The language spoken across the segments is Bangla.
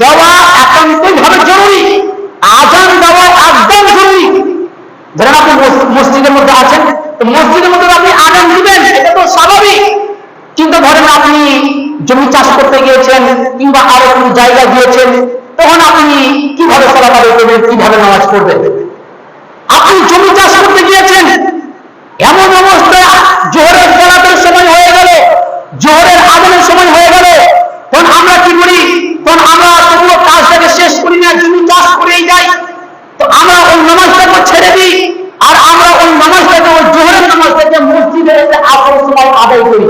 দেওয়া একান্তই ভাবে জরুরি। আজান দেওয়া একদম জরুরি। ধরেন আপনি মসজিদের মধ্যে আছেন মসজিদের মধ্যে আপনি আজান দিবেন এটা তো স্বাভাবিক। কিন্তু ধরেন আপনি জমি চাষ করতে গিয়েছেন কিংবা আরও কোনো জায়গা গিয়েছেন তখন আপনি কীভাবে সলাপ করবেন, কীভাবে নামাজ পড়বেন? আপনি জমি চাষ করতে গিয়েছেন এমন অবস্থায় জোহরের সলাতের সময় হয়ে গেল জোহরের আগুনের সময় হয়ে গেল তখন আমরা কি করি তখন আমরা তবুও কাজটাকে শেষ করি না জমি চাষ করেই যাই তো আমরা ওই নামাজটাকে ছেড়ে দিই আর আমরা ওই নামাজটাকে ওই জোহরের নামাজটাকে মসজিদে এসে আসর সময় আদায় করি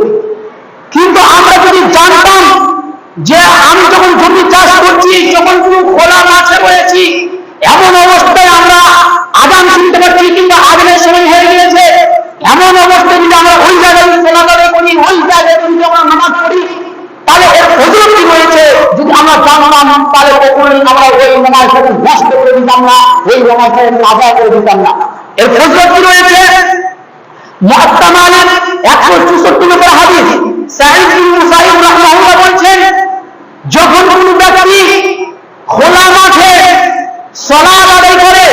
কিন্তু আমরা যদি জানতাম যে আমি যখন জমি চাষ করছি, যখন কোনো খোলা মাঠে রয়েছি, এমন অবস্থায় আমরা আদান শুনতে পাচ্ছি কিংবা আদানের সময় হয়ে গিয়েছে। এমন অবস্থায় যদি আমরা ওই জায়গায় সোলাদারে করি, ওই জায়গায় যদি আমরা নামাজ পড়ি, তাহলে এর কি রয়েছে? যদি আমরা জানতাম, তাহলে কখনোই আমরা ওই নামাজটাকে নষ্ট করে দিতাম না, ওই নামাজটাকে কাজা করে দিতাম না। এর কি রয়েছে? মুআত্তা মালিক 164 নম্বর হাদিস সাঈদ বিন মুসাইব রাহমাহুল্লাহ বলছেন যখন কোন ব্যক্তি খোলা মাঠে সালাত আদায় করে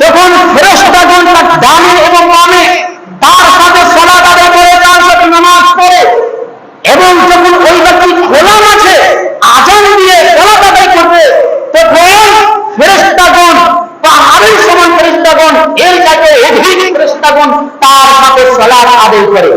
তখন ফেরেশতাগণ তার ডানে এবং বামে তার সাথে সালাত আদায় করে তার সাথে নামাজ পড়ে এবং যখন ওই ব্যক্তি খোলা মাঠে আজান দিয়ে সালাত আদায় করবে তখন ফেরেশতাগণ পাহাড়ের সমান ফেরেশতাগণ এর কাছে অধিক ফেরেশতাগণ তার হাতে সালাত আদায় করে,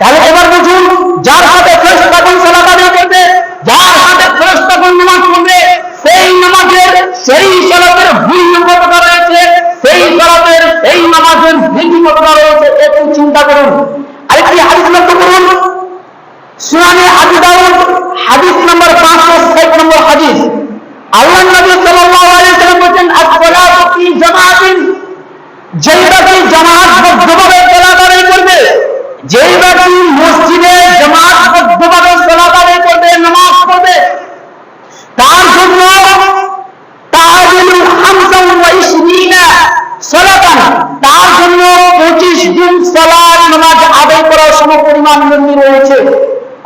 তাহলে এবার বুঝুন, যার সাথে ফেরেশতাগণ সালাত আদায় করবে, যার সাথে ফেরেশতাগণ নামাজ পড়বে, সেই নামাজের সেই সালাতের মূল্য কতটা রয়েছে, সেই সালাতের, সেই নামাজের নীতি কতটা যেই ব্যক্তি মসজিদে জামাআতবদ্ধভাবে সালাত আদায় করবে, নামাজ পড়বে, তার জন্য তাজিলু খামসান ওয়া ইশরিনা সালাতান, তার জন্য 25 দিন সালাত নামাজ আদায় করার সমপরিমাণ নন্দী রয়েছে।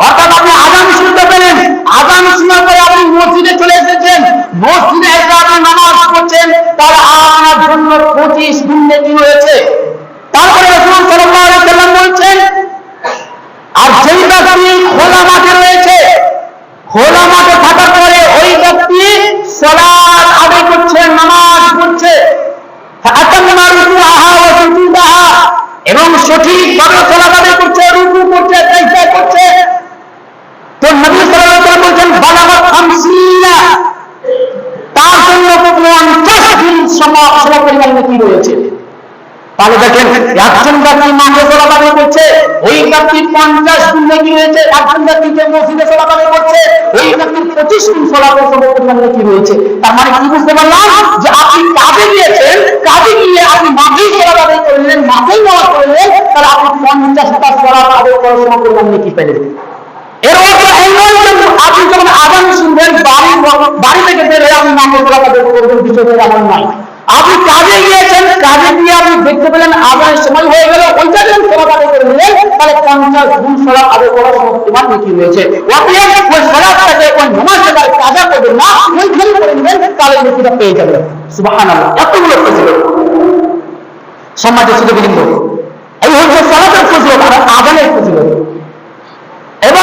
অর্থাৎ আপনি আজান শুনতে পেলেন, আজান শোনার পরে আপনি মসজিদে চলে এসেছেন, মসজিদে এসে আপনি নামাজ পড়ছেন, তাহলে আপনার জন্য 25 দিন নেকি রয়েছে তারপরে রাসূল সাল্লাল্লাহু আলাইহি সাল্লাম বলছেন আর যেই ব্যক্তি খোলা মাঠে রয়েছে খোলা মাঠে থাকার পরে ওই ব্যক্তি সালাত আদায় করছে, নামাজ পড়ছে। এবং সঠিকভাবে সালাত আদায় করছে, রুকু করছে সাজদা করছে। তো নবী ওয়াসাল্লাম বলেন বালাগাত 50 তার জন্য 50 দিন সমপরিমাণ রয়েছে। তাহলে দেখেন, একজন ব্যক্তি মাঠে চলাকালি করছে ওই ব্যক্তি পঞ্চাশ রয়েছে মসজিদে করছে, ওই ব্যক্তি পঁচিশ রয়েছে? তার মানে বুঝতে পারলাম? যে আপনি কাজে গিয়েছেন, কাজে গিয়ে আপনি চলাকালি করলেন নামাজ করলেন, তাহলে আপনি করার সময় নাকি পেলেন? এর আপনি যখন আগান শুনবেন, বাড়ি বাড়ি থেকে বের হয়ে আপনি চলাকাল করবেন, বিষয়টা এমন নয়। আপনি কাজে গিয়েছেন, কাজে গিয়ে আপনি দেখতে পেলেন আজানের সময় হয়ে গেল ওই জায়গায় সলাপ আদায় করে নিলেন তাহলে পঞ্চাশ গুণ সলাপ আদায় করার তোমার নীতি রয়েছে ওই সলাপটাকে ওই নামাজটা কাজা করবেন না ওই করে নেবেন তাহলে নীতিটা পেয়ে যাবেন। সুবাহান এতগুলো ফজিলত? সমাজে